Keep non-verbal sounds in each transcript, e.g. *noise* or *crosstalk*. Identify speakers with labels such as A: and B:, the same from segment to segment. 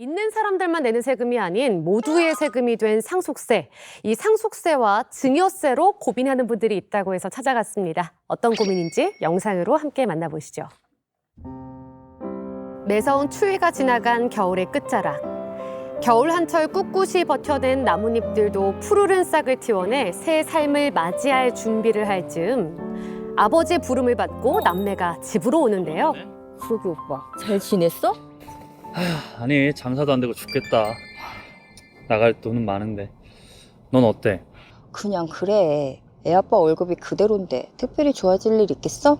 A: 있는 사람들만 내는 세금이 아닌 모두의 세금이 된 상속세. 이 상속세와 증여세로 고민하는 분들이 있다고 해서 찾아갔습니다. 어떤 고민인지 영상으로 함께 만나보시죠. 매서운 추위가 지나간 겨울의 끝자락. 겨울 한철 꿋꿋이 버텨낸 나뭇잎들도 푸르른 싹을 틔워내 새 삶을 맞이할 준비를 할 즈음 아버지의 부름을 받고 남매가 집으로 오는데요.
B: 그러게 오빠 잘 지냈어?
C: 아니 장사도 안 되고 죽겠다. 나갈 돈은 많은데. 넌 어때?
B: 그냥 그래 애 아빠 월급이 그대로인데 특별히 좋아질 일 있겠어?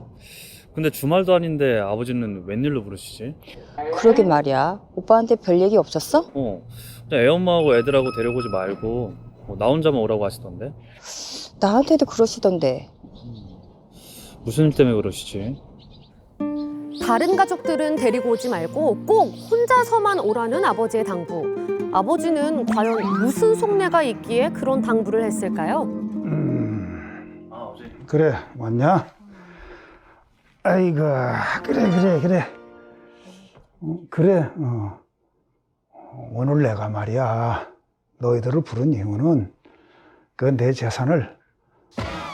C: 근데 주말도 아닌데 아버지는 웬일로 부르시지?
B: 그러게 말이야 오빠한테 별 얘기 없었어?
C: 어, 그냥 애 엄마하고 애들하고 데려오지 말고 뭐나 혼자만 오라고 하시던데.
B: 나한테도 그러시던데
C: 무슨 일 때문에 그러시지?
A: 다른 가족들은 데리고 오지 말고 꼭 혼자서만 오라는 아버지의 당부. 아버지는 과연 무슨 속내가 있기에 그런 당부를 했을까요?
D: 음. 그래 왔냐? 아이고 그래 그래 그래 어, 그래 어. 오늘 내가 말이야 너희들을 부른 이유는 그 내 재산을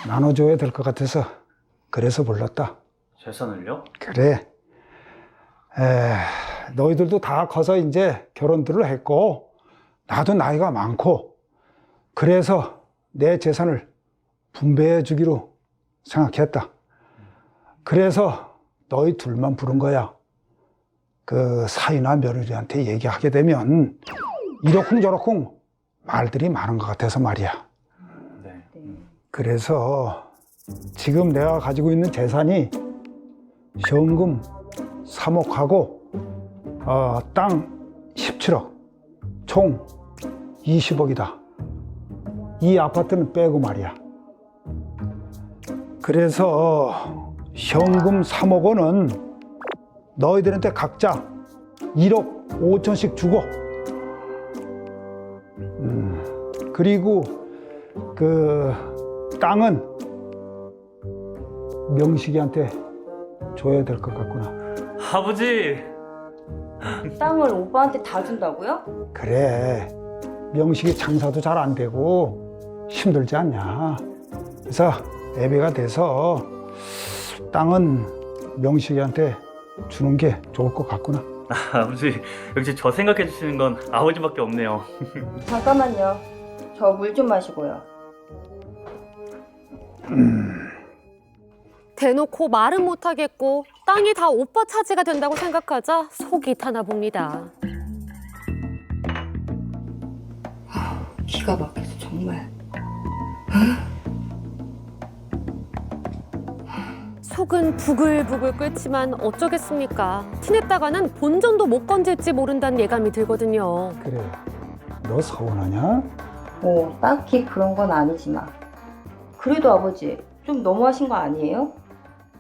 D: 나눠줘야 될 것 같아서 그래서 불렀다
C: 재산을요?
D: 그래 에, 너희들도 다 커서 이제 결혼들을 했고 나도 나이가 많고 그래서 내 재산을 분배해 주기로 생각했다. 그래서 너희 둘만 부른 거야. 그 사위나 며느리한테 얘기하게 되면 이러쿵저러쿵 말들이 많은 것 같아서 말이야.
C: 네.
D: 그래서 지금 내가 가지고 있는 재산이 현금 3억하고 어, 땅 17억, 총 20억이다. 이 아파트는 빼고 말이야. 그래서 현금 3억 원은 너희들한테 각자 1억 5천씩 주고, 음, 그리고 그 땅은 명식이한테 줘야 될 것 같구나.
C: 아버지.
B: 땅을 오빠한테 다 준다고요?
D: 그래. 명식이 장사도 잘 안 되고 힘들지 않냐. 그래서 애비가 돼서 땅은 명식이한테 주는 게 좋을 것 같구나.
C: 아버지 역시 저 생각해 주시는 건 아버지밖에 없네요.
B: 잠깐만요 저 물 좀 마시고요
A: 대놓고 말은 못하겠고 땅이 다 오빠 차지가 된다고 생각하자 속이 타나 봅니다.
B: 기가 막혀서 정말
A: 속은 부글부글 끓지만 어쩌겠습니까? 티냈다가는 본전도 못 건질지 모른다는 예감이 들거든요.
D: 그래. 너 서운하냐?
B: 뭐 딱히 그런 건 아니지만 그래도 아버지 좀 너무하신 거 아니에요?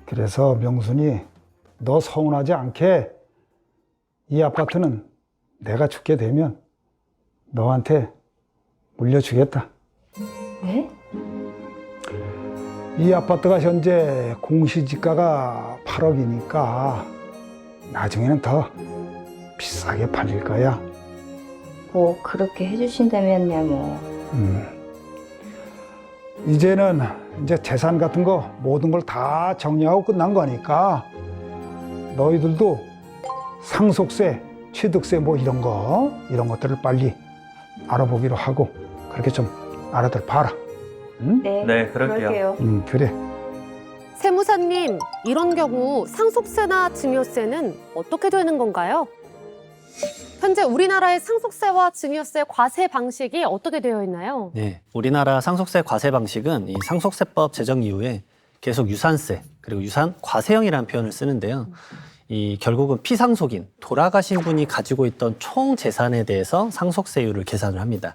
D: 그래서 명순이 너 서운하지 않게 이 아파트는 내가 죽게 되면 너한테 물려주겠다.
B: 네?
D: 이 아파트가 현재 공시지가가 8억이니까 나중에는 더 비싸게 팔릴 거야.
B: 뭐 그렇게 해주신다면야 뭐
D: 음. 이제는 이제 재산 같은 거 모든 걸 다 정리하고 끝난 거니까 너희들도 상속세, 취득세 뭐 이런 거 이런 것들을 빨리 알아보기로 하고 그렇게 좀 알아들 봐라. 응?
B: 네,
C: 네, 그럴게요.
D: 음, 그래.
A: 세무사님, 이런 경우 상속세나 증여세는 어떻게 되는 건가요? 현재 우리나라의 상속세와 증여세 과세 방식이 어떻게 되어 있나요?
E: 네, 우리나라 상속세 과세 방식은 이 상속세법 제정 이후에 계속 유산세 그리고 유산 과세형이라는 표현을 쓰는데요. 이 결국은 피상속인 돌아가신 분이 가지고 있던 총 재산에 대해서 상속세율을 계산을 합니다.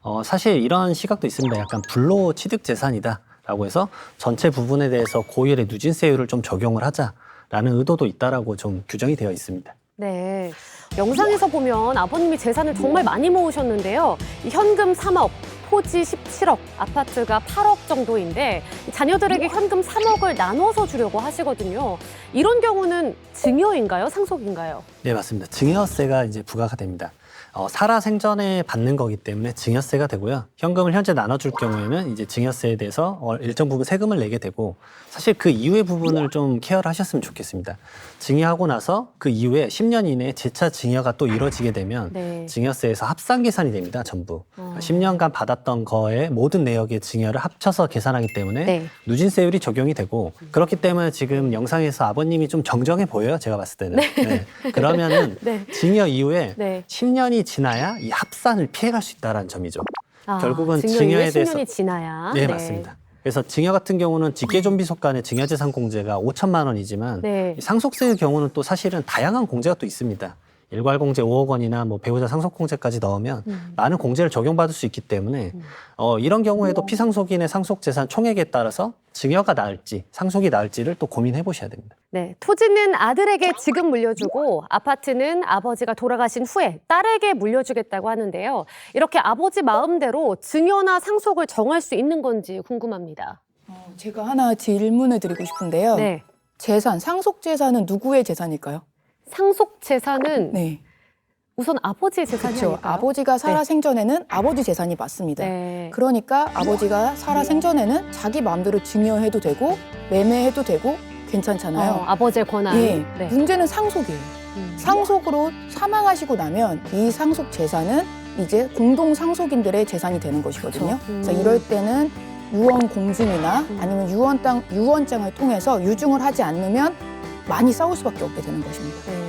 E: 어, 사실 이런 시각도 있습니다. 약간 불로 취득 재산이다라고 해서 전체 부분에 대해서 고율의 누진세율을 좀 적용을 하자라는 의도도 있다라고 좀 규정이 되어 있습니다.
A: 네. 영상에서 보면 아버님이 재산을 정말 많이 모으셨는데요. 이 현금 3억, 토지 17억, 아파트가 8억 정도인데 자녀들에게 현금 3억을 나눠서 주려고 하시거든요. 이런 경우는 증여인가요? 상속인가요?
E: 네, 맞습니다. 증여세가 이제 부과가 됩니다. 어, 살아 생전에 받는 거기 때문에 증여세가 되고요. 현금을 현재 나눠줄 경우에는 이제 증여세에 대해서 어, 일정 부분 세금을 내게 되고 사실 그 이후의 부분을 좀 케어를 하셨으면 좋겠습니다. 증여하고 나서 그 이후에 10년 이내에 재차 증여가 또 이루어지게 되면
A: 네.
E: 증여세에서 합산 계산이 됩니다. 전부.
A: 어.
E: 10년간 받았던 거에 모든 내역의 증여를 합쳐서 계산하기 때문에
A: 네.
E: 누진세율이 적용이 되고 그렇기 때문에 지금 영상에서 아버님이 좀 정정해 보여요. 제가 봤을 때는. 네. 그러면은 *laughs*
A: 네.
E: 증여 이후에
A: 네.
E: 10년 이 지나야 이 합산을 피해갈 수 있다는 점이죠.
A: 아,
E: 결국은
A: 증여
E: 증여에 대해서-
A: 10년이 지나야.
E: 네, 맞습니다. 그래서 증여 같은 경우는 직계존비속 간의 증여재산 공제가 5천만 원이지만
A: 네.
E: 이 상속세의 경우는 또 사실은 다양한 공제가 또 있습니다. 일괄 공제 5억 원이나 뭐 배우자 상속 공제까지 넣으면
A: 음.
E: 많은 공제를 적용받을 수 있기 때문에
A: 음.
E: 어, 이런 경우에도 피상속인의 상속 재산 총액에 따라서 증여가 나을지 상속이 나을지를 또 고민해 보셔야 됩니다.
A: 네, 토지는 아들에게 지금 물려주고 아파트는 아버지가 돌아가신 후에 딸에게 물려주겠다고 하는데요. 이렇게 아버지 마음대로 증여나 상속을 정할 수 있는 건지 궁금합니다.
F: 어, 제가 하나 질문을 드리고 싶은데요.
A: 네,
F: 재산, 상속 재산은 누구의 재산일까요?
A: 상속 재산은
F: 네.
A: 우선 아버지의 재산이
F: 그렇죠.
A: 아닐까요?
F: 아버지가 살아
A: 네.
F: 생전에는 아버지 재산이 맞습니다.
A: 네.
F: 그러니까 아버지가 살아 생전에는 자기 마음대로 증여해도 되고 매매해도 되고 괜찮잖아요.
A: 어, 아버지의 권한.
F: 예.
A: 네.
F: 문제는 상속이에요.
A: 음.
F: 상속으로 사망하시고 나면 이 상속 재산은 이제 공동 상속인들의 재산이 되는 것이거든요.
A: 그렇죠. 음.
F: 그래서 이럴 때는 유언 공증이나
A: 음.
F: 아니면 유언 땅 유언장을 통해서 유증을 하지 않으면 많이 싸울 수밖에 없게 되는 것입니다.
A: 네.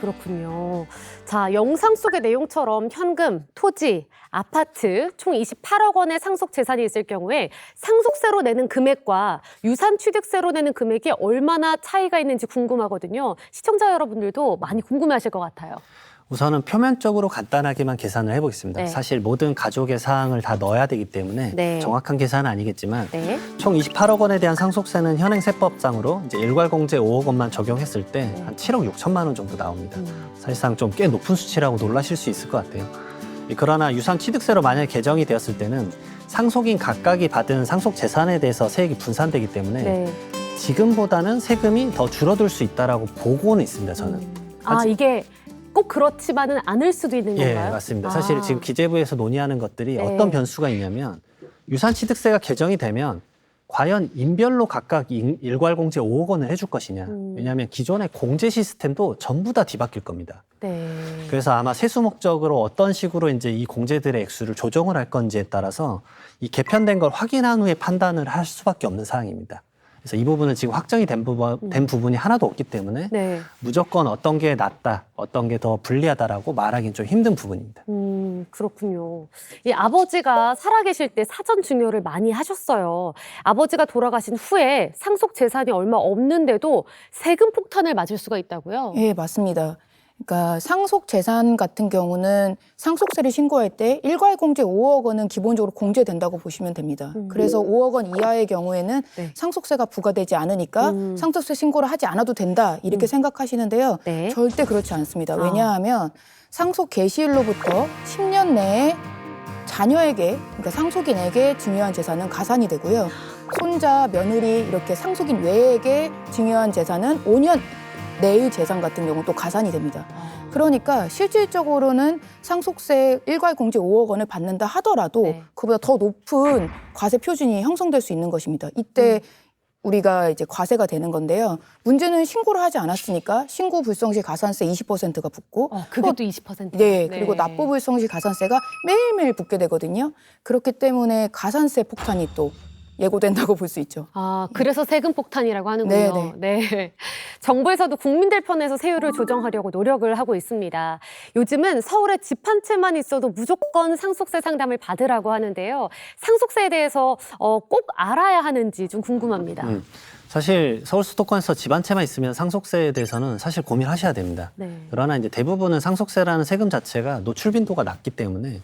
A: 그렇군요. 자, 영상 속의 내용처럼 현금, 토지, 아파트 총 28억 원의 상속 재산이 있을 경우에 상속세로 내는 금액과 유산 취득세로 내는 금액이 얼마나 차이가 있는지 궁금하거든요. 시청자 여러분들도 많이 궁금해하실 것 같아요.
E: 우선은 표면적으로 간단하게만 계산을 해보겠습니다.
A: 네.
E: 사실 모든 가족의 사항을 다 넣어야 되기 때문에
A: 네.
E: 정확한 계산은 아니겠지만
A: 네.
E: 총 28억 원에 대한 상속세는 현행 세법상으로 이제 일괄공제 5억 원만 적용했을 때
A: 네.
E: 한 7억 6천만 원 정도 나옵니다.
A: 음.
E: 사실상 좀 꽤 높은 수치라고 놀라실 수 있을 것 같아요. 그러나 유산 취득세로 만약에 개정이 되었을 때는 상속인 각각이 받은 상속 재산에 대해서 세액이 분산되기 때문에
A: 네.
E: 지금보다는 세금이 더 줄어들 수 있다라고 보고는 있습니다. 저는.
A: 음. 아, 이게 꼭 그렇지만은 않을 수도 있는
E: 예,
A: 건가요?
E: 맞습니다.
A: 아.
E: 사실 지금 기재부에서 논의하는 것들이
A: 네.
E: 어떤 변수가 있냐면 유산 취득세가 개정이 되면 과연 인별로 각각 인- 일괄공제 5억 원을 해줄 것이냐.
A: 음.
E: 왜냐하면 기존의 공제 시스템도 전부 다 뒤바뀔 겁니다.
A: 네.
E: 그래서 아마 세수 목적으로 어떤 식으로 이제 이 공제들의 액수를 조정을 할 건지에 따라서 이 개편된 걸 확인한 후에 판단을 할 수밖에 없는 사항입니다. 그래서 이 부분은 지금 확정이 된, 부분, 된 부분이 하나도 없기 때문에
A: 네.
E: 무조건 어떤 게 낫다, 어떤 게 더 불리하다라고 말하기는 좀 힘든 부분입니다.
A: 음, 그렇군요. 이 아버지가 살아계실 때 사전 증여를 많이 하셨어요. 아버지가 돌아가신 후에 상속 재산이 얼마 없는데도 세금 폭탄을 맞을 수가 있다고요?
F: 예, 맞습니다. 그러니까 상속 재산 같은 경우는 상속세를 신고할 때 일괄 공제 5억 원은 기본적으로 공제된다고 보시면 됩니다.
A: 음.
F: 그래서 5억 원 이하의 경우에는
A: 네.
F: 상속세가 부과되지 않으니까
A: 음.
F: 상속세 신고를 하지 않아도 된다 이렇게
A: 음.
F: 생각하시는데요.
A: 네.
F: 절대 그렇지 않습니다.
A: 아.
F: 왜냐하면 상속 개시일로부터 10년 내에 자녀에게 그러니까 상속인에게 증여한 재산은 가산이 되고요. 손자, 며느리 이렇게 상속인 외에게 증여한 재산은 5년 내의 재산 같은 경우 또 가산이 됩니다. 그러니까 실질적으로는 상속세 일괄 공제 5억 원을 받는다 하더라도
A: 네.
F: 그보다 더 높은 과세 표준이 형성될 수 있는 것입니다. 이때 우리가 이제 과세가 되는 건데요. 문제는 신고를 하지 않았으니까 신고 불성시 가산세 20%가 붙고
A: 어, 그게 또 20%.
F: 네, 그리고 납부 불성시 가산세가 매일매일 붙게 되거든요. 그렇기 때문에 가산세 폭탄이 또 예고된다고 볼 수 있죠.
A: 아, 그래서 세금 폭탄이라고 하는군요. 네. 정부에서도 국민들 편에서 세율을 조정하려고 노력을 하고 있습니다. 요즘은 서울에 집 한 채만 있어도 무조건 상속세 상담을 받으라고 하는데요. 상속세에 대해서 어, 꼭 알아야 하는지 좀 궁금합니다.
E: 음. 사실 서울 수도권에서 집 한 채만 있으면 상속세에 대해서는 사실 고민하셔야 됩니다.
A: 네.
E: 그러나 이제 대부분은 상속세라는 세금 자체가 노출 빈도가 낮기 때문에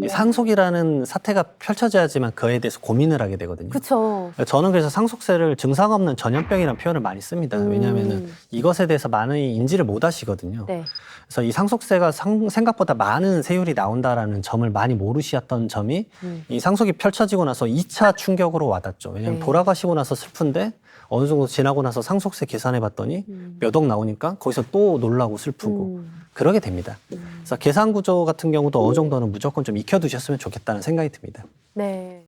E: 이 상속이라는 사태가 펼쳐져야지만 그에 대해서 고민을 하게 되거든요.
A: 그쵸.
E: 저는 그래서 상속세를 증상 없는 전염병이라는 표현을 많이 씁니다.
A: 음.
E: 왜냐하면 이것에 대해서 많은 인지를 못 하시거든요.
A: 네.
E: 그래서 이 상속세가 상- 생각보다 많은 세율이 나온다라는 점을 많이 모르시었던 점이
A: 음.
E: 이 상속이 펼쳐지고 나서 2차 충격으로 와닿죠. 왜냐하면
A: 네.
E: 돌아가시고 나서 슬픈데 어느 정도 지나고 나서 상속세 계산해 봤더니
A: 음.
E: 몇억 나오니까 거기서 또 놀라고 슬프고
A: 음.
E: 그러게 됩니다.
A: 음.
E: 그래서 계산 구조 같은 경우도 어느 정도는 무조건 좀 익혀두셨으면 좋겠다는 생각이 듭니다.
A: 네.